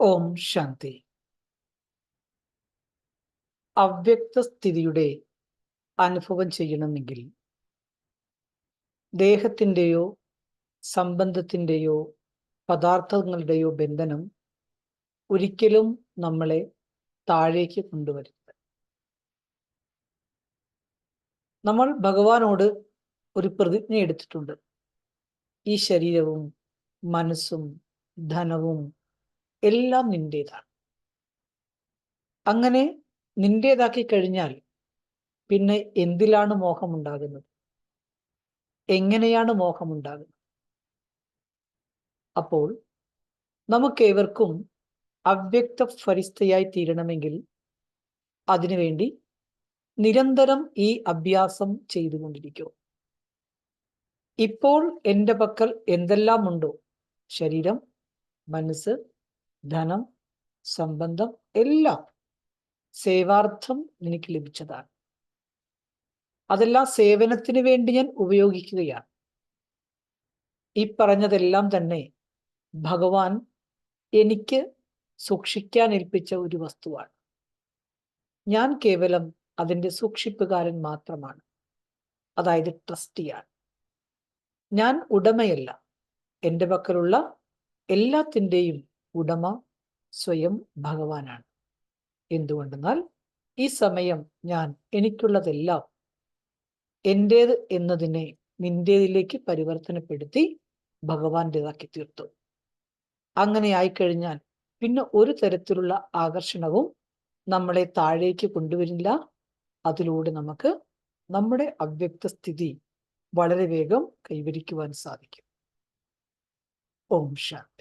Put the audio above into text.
ഓം ശാന്തി. അവ്യക്ത സ്ഥിതിയുടെ അനുഭവം ചെയ്യണമെങ്കിൽ ദേഹത്തിന്റെയോ സംബന്ധത്തിന്റെയോ പദാർത്ഥങ്ങളുടെയോ ബന്ധനം ഒരിക്കലും നമ്മളെ താഴേക്ക് കൊണ്ടുവരുന്നത് നമ്മൾ ഭഗവാനോട് ഒരു പ്രതിജ്ഞ എടുത്തിട്ടുണ്ട്. ഈ ശരീരവും മനസ്സും ധനവും എല്ലാം നിന്റേതാണ്. അങ്ങനെ നിന്റേതാക്കി കഴിഞ്ഞാൽ പിന്നെ എന്തിലാണ് മോഹമുണ്ടാകുന്നത്? എങ്ങനെയാണ് മോഹമുണ്ടാകുന്നത്? അപ്പോൾ നമുക്കേവർക്കും അവ്യക്ത ഫരിസ്ഥയായി തീരണമെങ്കിൽ അതിനുവേണ്ടി നിരന്തരം ഈ അഭ്യാസം ചെയ്തുകൊണ്ടിരിക്കും. ഇപ്പോൾ എന്റെ പക്കൽ എന്തെല്ലാം ഉണ്ടോ ശരീരം മനസ്സ് ധനം സംബന്ധം എല്ലാം സേവാർത്ഥം എനിക്ക് ലഭിച്ചതാണ്. അതെല്ലാം സേവനത്തിന് വേണ്ടി ഞാൻ ഉപയോഗിക്കുകയാണ്. ഈ പറഞ്ഞതെല്ലാം തന്നെ ഭഗവാൻ എനിക്ക് സൂക്ഷിക്കാൻ ഏൽപ്പിച്ച ഒരു വസ്തുവാണ്. ഞാൻ കേവലം അതിന്റെ സൂക്ഷിപ്പുകാരൻ മാത്രമാണ്. അതായത് ട്രസ്റ്റിയാണ്. ഞാൻ ഉടമയല്ല. എന്റെ പക്കലുള്ള എല്ലാത്തിന്റെയും ഉടമ സ്വയം ഭഗവാനാണ്. എന്തുകൊണ്ടെന്നാൽ ഈ സമയം ഞാൻ എനിക്കുള്ളതെല്ലാം എന്റേത് എന്നതിനെ നിന്റേതിലേക്ക് പരിവർത്തനപ്പെടുത്തി ഭഗവാന്റേതാക്കി തീർത്തു. അങ്ങനെ ആയിക്കഴിഞ്ഞാൽ പിന്നെ ഒരു തരത്തിലുള്ള ആകർഷണവും നമ്മളെ താഴേക്ക് കൊണ്ടുവരില്ല. അതിലൂടെ നമുക്ക് നമ്മുടെ അവ്യക്ത സ്ഥിതി വളരെ വേഗം കൈവരിക്കുവാൻ സാധിക്കും. ഓം ശാന്തി.